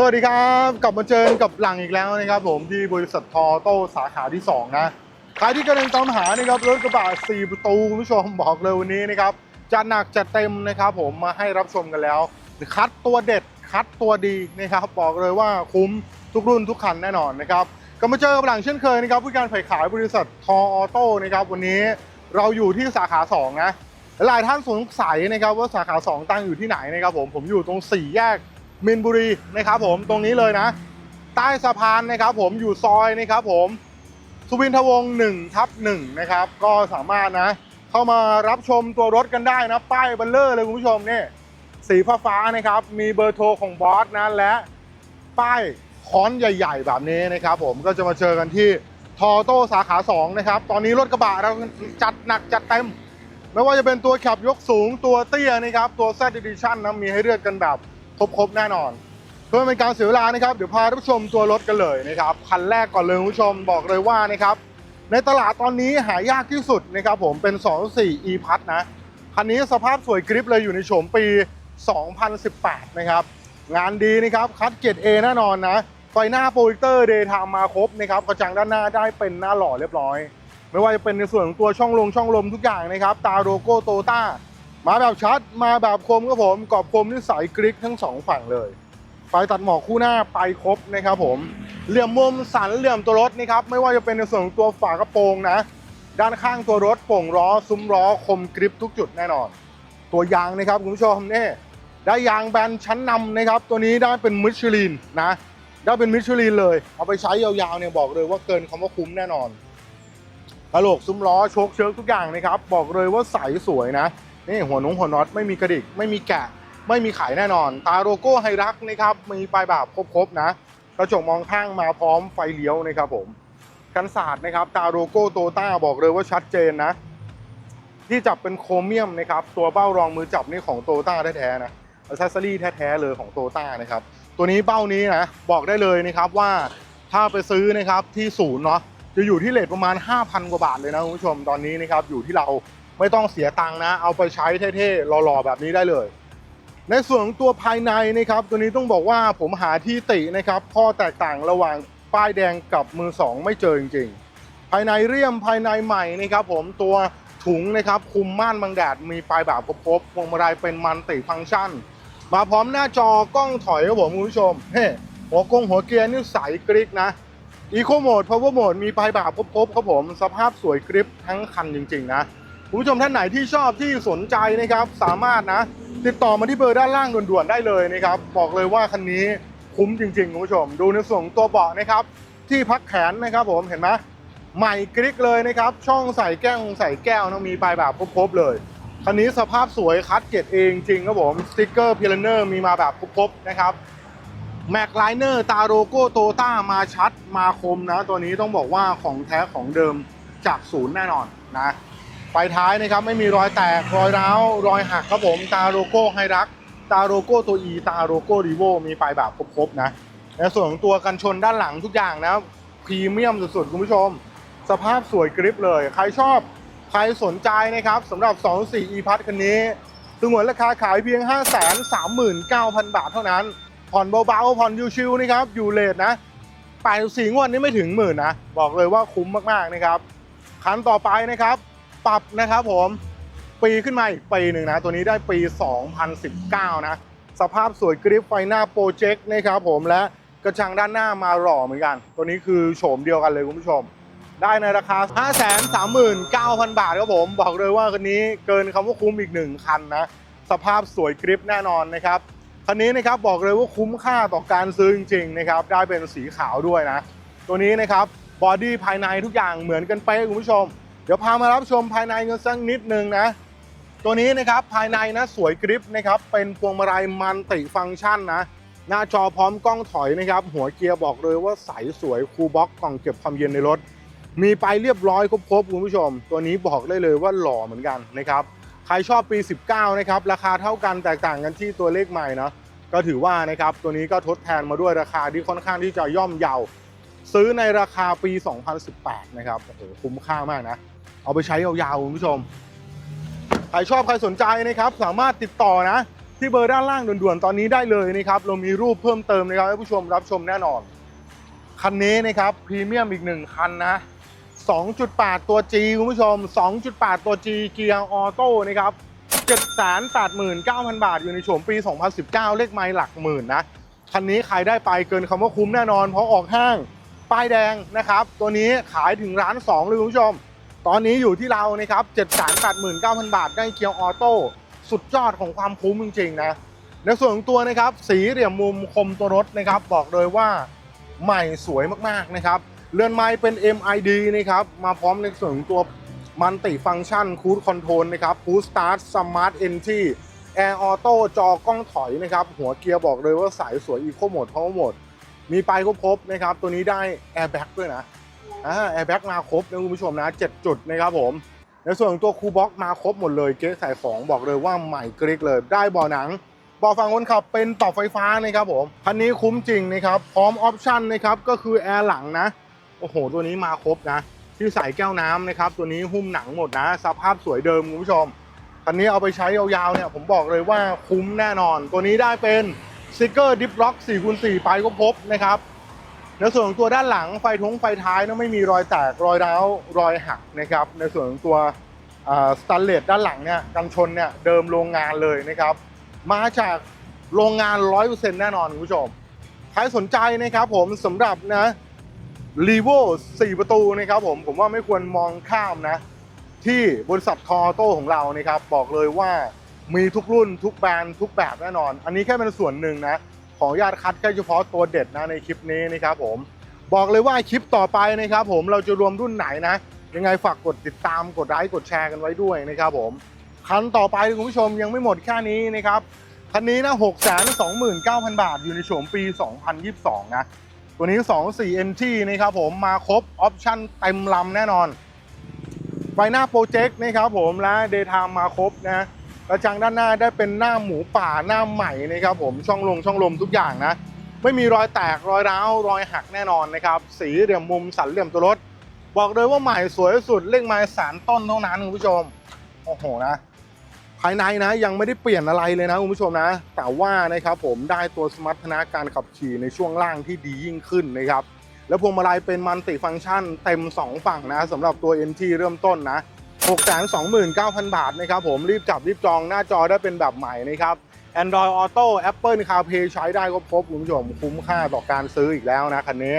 สวัสดีครับ กลับมาเจอกับหลังอีกแล้วนะครับผมที่บริษัททอโต้สาขาที่ 2 นะใครที่กำลังตามหานะครับรถกระบะ4 ประตูคุณผู้ชมบอกเลยวันนี้นะครับจะหนักจะเต็มนะครับผมมาให้รับชมกันแล้ว คัดตัวเด็ดคัดตัวดีนะครับบอกเลยว่าคุ้มทุกรุ่นทุกคันแน่นอนนะครับก็มาเจอกับหลังเช่นเคยนะครับผู้การฝ่ายขายบริษัททอออโต้นะครับวันนี้เราอยู่ที่สาขา2นะหลายท่านสงสัยนะครับว่าสาขา 2 ตั้งอยู่ที่ไหนนะครับผมผมอยู่ตรงสี่แยก มินบุรีนะครับผมตรงนี้เลยนะ ใต้สะพานนะครับผมอยู่ซอยนะครับผมสุวินทวงศ์1ทับ1นะครับ ก็สามารถนะ เข้ามารับชมตัวรถกันได้นะ ป้ายเบัลเลอร์เลยคุณผู้ชมนี่สีฟ้าฟ้านะครับ มีเบอร์โทรของบอสนะ และป้ายค้อนใหญ่ ๆ แบบนี้นะครับ ผมก็จะมาเจอกันที่ทอโต้สาขา 2 นะครับ ตอนนี้รถกระบะเราจัดหนักจัดเต็ม ไม่ว่าจะเป็นตัวขับยกสูงตัวเตี้ยนะครับ ตัว Z Edition นะมีให้เลือกกันแบบ ครบๆแน่นอน เพื่อเป็นการเสียเวลานะครับเดี๋ยวพาท่านผู้ชมตัวรถกันเลยนะครับคันแรกก่อนเลยคุณผู้ชมบอกเลยว่านะครับในตลาดตอนนี้หายากที่สุดนะครับผมเป็น 24 e p a s นะคันนี้สภาพสวยกริปเลยอยู่ในโฉมปี 2018 นะครับ งานดีนะครับคัดเกรด A แน่นอนนะไฟหน้าโปรเจคเตอร์เดย์ไทม์มาครบนะครับกระจังด้านหน้าได้เป็นหน้าหล่อเรียบร้อย ไม่ว่าจะเป็นในส่วนของตัวช่องลงช่องลมทุกอย่างนะครับ ตาโลโก้โตต้า มาแบบชัดมาแบบคมครับผมกรอบคมที่ใสกริกทั้งสองฝั่งเลยไฟตัดหมอกคู่หน้าไปครบนะครับผมเหลี่ยมมุมสันเหลี่ยมตัวรถนะครับไม่ว่าจะเป็นในส่วนของตัวฝากระโปรงนะ ด้านข้างตัวรถโป่งล้อซุ้มล้อคมกริปทุกจุดแน่นอน ตัวยางนะครับคุณผู้ชมนี่ได้ยางแบรนด์ชั้นนำนะครับตัวนี้ได้เป็นมิชลินนะได้เป็นมิชลินเลย เอาไปใช้ยาวๆเนี่ยบอกเลยว่าเกินคำว่าคุ้มแน่นอนกระโหลกซุ้มล้อโชคเชิร์กทุกอย่างนะครับบอกเลยว่าใสสวยนะ นี่หัวนุ้งหัวน็อตไม่มีกระดิก ไม่มีแกะ ไม่มีขายแน่นอน ตาโลโก้ไฮรักนะครับ มีปลายแบบครบๆนะ กระจกมองข้างมาพร้อมไฟเลี้ยวนะครับผมกันศาสตร์นะครับ ตาโลโก้โตต้าบอกเลยว่าชัดเจนนะ ที่จับเป็นโครเมียมนะครับ ตัวเบ้ารองมือจับนี่ของโตต้าแท้ๆนะอัซเซอรี่แท้ๆเลยของโตต้านะครับ ตัวนี้เบ้านี้นะ บอกได้เลยนะครับว่าถ้าไปซื้อนะครับที่ศูนย์เนาะจะอยู่ที่เลทประมาณ 5,000 กว่าบาทเลยนะคุณผู้ชมตอนนี้นะครับอยู่ที่เรา ไม่ต้องเสียตังค์นะ เอาไปใช้เท่ๆหล่อๆแบบนี้ได้เลย ในส่วนของตัวภายในนะครับ ตัวนี้ต้องบอกว่าผมหาที่ตินะครับข้อแตกต่างระหว่างป้ายแดงกับมือสองไม่เจอจริงๆ ภายในเรียมภายในใหม่นะครับ ผมตัวถุงนะครับคุมม่านบังแดดมีปลายแบบครบๆพวงมาลัยเป็นมันติฟังก์ชัน มาพร้อมหน้าจอกล้องถอยครับผมคุณผู้ชมเฮ้หัวกงหัวเกียร์นี่ใสกริกนะอีโคโหมดพาวเวอร์โหมดมีปลายแบบครบๆครับผมสภาพสวยกริปทั้งคันจริงๆนะ ผู้ชมท่านไหนที่ชอบที่สนใจนะครับ สามารถนะ ติดต่อมาที่เบอร์ด้านล่างด่วนๆได้เลยนะครับ บอกเลยว่าคันนี้คุ้มจริงๆคุณผู้ชม ดูในส่วนตัวเบาะนะครับ ที่พักแขนนะครับ ผมเห็นไหมใหม่กริกเลยนะครับ ช่องใส่แก้วใส่แก้วนะมีปลายแบบครบๆเลยคันนี้สภาพสวยคัดเกรดเองจริงครับผมสติกเกอร์พิลเนอร์มีมาแบบครบๆนะครับแม็กไลเนอร์ตาโลโก้โตต้ามาชัดมาคมนะ ตัวนี้ต้องบอกว่าของแท้ของเดิมจากศูนย์แน่นอนนะ ไฟท้ายนะครับไม่มีรอยแตกรอยร้าวรอยหักครับผมตาโลโก้ไฮรักตาโลโก้ตัว E ตาโลโก้รีโวมีปลายแบบครบๆนะในส่วนของตัวกันชนด้านหลังทุกอย่างนะพรีเมียมสุดๆคุณผู้ชม สภาพสวยกริปเลย ใครชอบใครสนใจนะครับสำหรับ 24 e p a s คันนี้สงวนราคาขายเพียง 539,000 บาทเท่านั้น ผ่อนเบาๆผ่อนชิวๆนะครับ อยู่เลทนะ84งวดนี้ไม่ถึงหมื่นนะ บอกเลยว่าคุ้มมากๆนะครับ คันต่อไปนะครับ ปรับนะครับผมปีขึ้นมาอีกปีหนึ่งนะ ตัวนี้ได้ปี 2019 นะ สภาพสวยกริปไฟหน้าโปรเจกต์นะครับผมและกระจังด้านหน้ามาหล่อเหมือนกัน ตัวนี้คือโฉมเดียวกันเลยคุณผู้ชม ได้ในราคา 539,000 บาทครับผม บอกเลยว่าคันนี้เกินคำว่าคุ้มอีกหนึ่งคันนะ สภาพสวยกริปแน่นอนนะครับคันนี้นะครับบอกเลยว่าคุ้มค่าต่อการซื้อจริงๆนะครับได้เป็นสีขาวด้วยนะ ตัวนี้นะครับบอดี้ภายในทุกอย่างเหมือนกันเป๊ะคุณผู้ชม เดี๋ยวพามารับชมภายในกันสักนิดนึงนะ ตัวนี้นะครับภายในนะสวยกริปนะครับเป็นพวงมาลัยมันติฟังก์ชันนะ หน้าจอพร้อมกล้องถอยนะครับ หัวเกียร์บอกเลยว่าใสสวยคูลบ็อกกล่องเก็บความเย็นในรถ มีไปเรียบร้อยครบๆคุณผู้ชม ตัวนี้บอกได้เลยว่าหล่อเหมือนกันนะครับใครชอบปี 19 นะครับ ราคาเท่ากันแตกต่างกันที่ตัวเลขใหม่นะก็ถือว่านะครับตัวนี้ก็ทดแทนมาด้วยราคาที่ค่อนข้างที่จะย่อมเยาซื้อในราคาปี 2018 นะครับโอ้โหคุ้มค่ามากนะ เอาไปใช้ยาวๆคุณผู้ชม ใครชอบใครสนใจนะครับ สามารถติดต่อนะ ที่เบอร์ด้านล่างด่วนๆตอนนี้ได้เลยนะครับเรามีรูปเพิ่มเติมนะครับให้ผู้ชมรับชมแน่นอน คันนี้นะครับพรีเมียมอีกหนึ่งคันนะ 2.8 ตัว G คุณผู้ชม 2.8 ตัว G เกียร์ออโต้นะครับ789,000 บาทอยู่ในโฉมปี 2019 เลขไมล์หลักหมื่นนะคันนี้ใครได้ไปเกินคำว่าคุ้มแน่นอน เพราะออกห้างป้ายแดงนะครับ ตัวนี้ขายถึงร้าน 2 เลยคุณผู้ชม ตอนนี้อยู่ที่เรานะครับ789,000 บาทได้เกียร์ออโต้สุดยอดของความคุ้มจริงๆนะในส่วนของตัวนะครับ สีเหลี่ยมมุมคมตัวรถนะครับ บอกเลยว่าใหม่สวยมากๆนะครับ เรือนไม้เป็น MID นะครับ มาพร้อมในส่วนของตัวมันติฟังก์ชันคูดคอนโทรลนะครับคูดสตาร์ทสมาร์ทเอนทีแอร์ออโต้จอกล้องถอยนะครับ หัวเกียร์บอกเลยว่าสายสวยอีโคโหมดพาวเวอร์โหมดมีไปครบๆนะครับ ตัวนี้ได้แอร์แบ็กด้วยนะ แอร์แบ็กมาครบนะคุณผู้ชมนะ 7 จุดนะครับผม ในส่วนของตัวคูบ็อกมาครบหมดเลย เก๊ใส่ของบอกเลยว่าใหม่กริกเลย ได้เบาหนังเบาะฝั่งคนขับเป็นปรับไฟฟ้านะครับผม คันนี้คุ้มจริงนะครับ พร้อมออปชั่นนะครับ ก็คือแอร์หลังนะ โอ้โห ตัวนี้มาครบนะ ที่ใส่แก้วน้ำนะครับ ตัวนี้หุ้มหนังหมดนะ สภาพสวยเดิมคุณผู้ชม คันนี้เอาไปใช้ยาวๆเนี่ย ผมบอกเลยว่าคุ้มแน่นอน ตัวนี้ได้เป็นสติกเกอร์ดิฟล็อก4คูณ4ไปก็พบนะครับ ในส่วนของตัวด้านหลังไฟท้งไฟท้ายนะไม่มีรอยแตกรอยร้าวรอยหักนะครับ ในส่วนของตัวสแตนเลสด้านหลังเนี่ยกันชนเนี่ยเดิมโรงงานเลยนะครับ มาจากโรงงาน 100%แน่นอนคุณผู้ชม ใครสนใจนะครับผมสำหรับนะรีโว4ประตูนะครับผมผมว่าไม่ควรมองข้ามนะ ที่บริษัทคอโต้ของเรานะครับ บอกเลยว่ามีทุกรุ่นทุกแบรนด์ทุกแบบแน่นอน อันนี้แค่เป็นส่วนหนึ่งนะ ขออนุญาตคัดแค่เฉพาะตัวเด็ดนะในคลิปนี้นะครับผมบอกเลยว่าคลิปต่อไปนะครับผมเราจะรวมรุ่นไหนนะ ยังไงฝากกดติดตามกดไลค์กดแชร์กันไว้ด้วยนะครับผมคันต่อไปคุณผู้ชมยังไม่หมดแค่นี้นะครับคันนี้นะ 6 2 9 0 0 0 บาท อยู่ในโฉมปี 2022 นะ ตัวนี้ 24 NT นะครับผม มาครบ ออปชั่นเต็มลำแน่นอนไฟหน้าโปรเจกต์นะครับผม และเดย์ไทม์มาครบนะ กระจังด้านหน้าได้เป็นหน้าหมูป่าหน้าใหม่นะครับผมช่องลงช่องลมทุกอย่างนะ ไม่มีรอยแตกรอยร้าวรอยหักแน่นอนนะครับ สีเหลี่ยมมุมสันเหลี่ยมตัวรถ บอกเลยว่าใหม่สวยสุดเลขไม้สารต้นเท่านั้นคุณผู้ชมโอ้โหนะ ภายในนะยังไม่ได้เปลี่ยนอะไรเลยนะคุณผู้ชมนะ แต่ว่านะครับผมได้ตัวสมรรถนะการขับขี่ในช่วงล่างที่ดียิ่งขึ้นนะครับแล้วพวงมาลัยเป็นมันติฟังก์ชันเต็ม 2 ฝั่งนะสำหรับตัว NT เริ่มต้นนะ 629,000 บาทนะครับผมรีบจับรีบจองหน้าจอได้เป็นแบบใหม่นะครับ Android Auto Apple CarPlay ใช้ได้ก็ครบคุณผู้ชมคุ้มค่าต่อการซื้ออีกแล้วนะคันนี้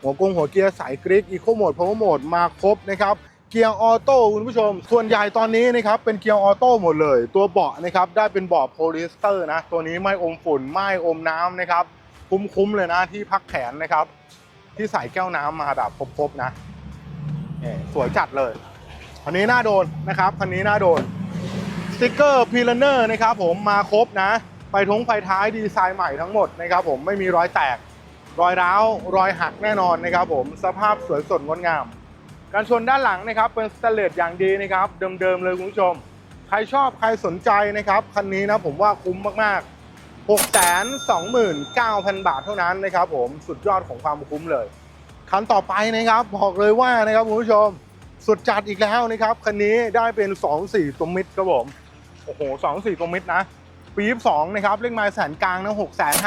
หัวกุ้งหัวเกียร์สายกริกอีโคโหมดพาวเวอร์โหมดมาครบนะครับเกียร์ออโต้คุณผู้ชม ส่วนใหญ่ตอนนี้นะครับเป็นเกียร์ออโต้หมดเลย ตัวเบาะนะครับได้เป็นเบาะโพลีสเตอร์นะ ตัวนี้ไม่อมฝุ่นไม่อมน้ำนะครับคุ้มๆเลยนะที่พักแขนนะครับ ที่ใส่แก้วน้ำมาแบบครบๆนะนี่สวยจัดเลย คันนี้น่าโดนนะครับคันนี้น่าโดนสติกเกอร์พีลเนอร์นะครับผมมาครบนะไฟทงไฟท้ายดีไซน์ใหม่ทั้งหมดนะครับผมไม่มีรอยแตก รอยร้าว รอยหักแน่นอนนะครับผมสภาพสวยสดงดงาม การชนด้านหลังนะครับเป็นสเตเลสอย่างดีนะครับเดิมๆเลยคุณผู้ชม ใครชอบใครสนใจนะครับคันนี้นะผมว่าคุ้มมากๆ 629,000 บาทเท่านั้นนะครับผมสุดยอดของความคุ้มเลยคันต่อไปนะครับบอกเลยว่านะครับคุณผู้ชม สุดจัดอีกแล้วนะครับคันนี้ได้เป็น 2.4ตัวมิดครับผมโอ้โห2.4ตัวมิดนะปี22นะครับเลขไม้แสนกลางนะ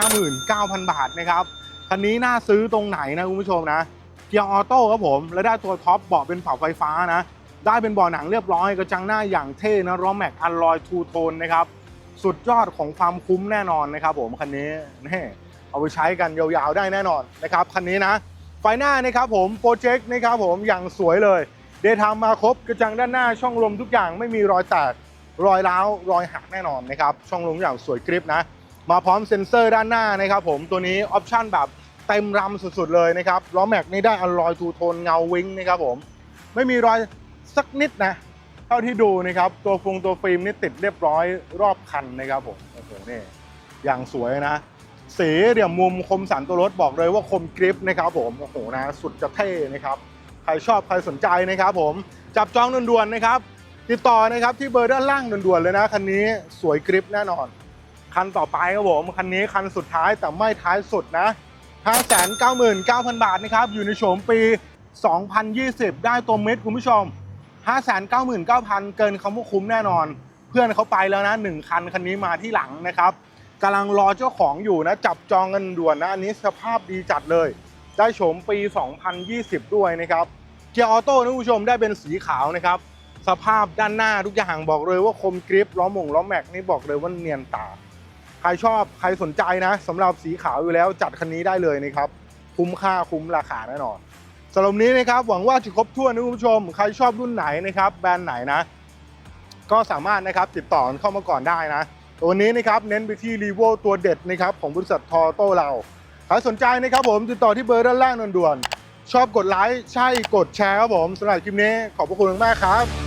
659,000บาทนะครับคันนี้น่าซื้อตรงไหนนะคุณผู้ชมนะเกียร์ออโต้ครับผมแล้วได้ตัวท็อปเบาะเป็นเผาไฟฟ้านะ ได้เป็นเบาะหนังเรียบร้อยกระจังหน้าอย่างเท่นะล้อแม็กอัลลอยทูโทนนะครับสุดยอดของความคุ้มแน่นอนนะครับผมคันนี้นี่เอาไปใช้กันยาวๆได้แน่นอนนะครับคันนี้นะไฟหน้านะครับผมโปรเจกต์นะครับผมอย่างสวยเลย เดย์ไทม์มาครบกระจังด้านหน้าช่องลมทุกอย่างไม่มีรอยแตกรอยร้าวรอยหักแน่นอนนะครับช่องลมอย่างสวยกริปนะ มาพร้อมเซ็นเซอร์ด้านหน้านะครับผมตัวนี้ออปชั่นแบบเต็มรำสุดๆเลยนะครับล้อแม็กนี่ได้อลลอยทูโทนเงาวิงนะครับผมไม่มีรอยสักนิดนะ เท่าที่ดูนะครับตัวฟงตัวฟิล์มนี่ติดเรียบร้อยรอบคันนะครับผมโอ้โหนี่อย่างสวยนะสีเหลี่ยมมุมคมสันตัวรถบอกเลยว่าคมกริปนะครับผมโอ้โหนะสุดจะเท่นะครับ ใครชอบใครสนใจนะครับผมจับจองด่วนๆนะครับ ติดต่อนะครับที่เบอร์ด้านล่างด่วนๆเลยนะคันนี้สวยกริปแน่นอน คันต่อไปครับผมคันนี้คันสุดท้ายแต่ไม่ท้ายสุดนะ 599,000 บาทนะครับอยู่ในโฉมปี 2020 ได้ตัวเม็ดคุณผู้ชม 599,000 เกินคำว่าคุ้มแน่นอน เพื่อนเขาไปแล้วนะหนึ่งคันคันนี้มาที่หลังนะครับกำลังรอเจ้าของอยู่นะ จับจองกันด่วนนะ อันนี้สภาพดีจัดเลย ได้โฉมปี 2020 ด้วยนะครับเกียร์ออโต้นะคุณผู้ชมได้เป็นสีขาวนะครับ สภาพด้านหน้าทุกอย่างบอกเลยว่าคมกริปล้อมงล้อแม็กนี่บอกเลยว่าเนียนตา ใครชอบใครสนใจนะสำหรับสีขาวอยู่แล้วจัดคันนี้ได้เลยนะครับ คุ้มค่าคุ้มราคาแน่นอนสำหรับนี้นะครับหวังว่าจะครบถ้วนนะคุณผู้ชม ใครชอบรุ่นไหนนะครับแบรนด์ไหนนะ ก็สามารถนะครับติดต่อเข้ามาก่อนได้นะตัวนี้นะครับเน้นไปที่รีโวตัวเด็ดนะครับของบริษัททอโต้เรา ใครสนใจนะครับผมติดต่อที่เบอร์ด้านล่างด่วนๆชอบกดไลค์ใช่กดแชร์ครับผมสำหรับคลิปนี้ขอบพระคุณมากครับ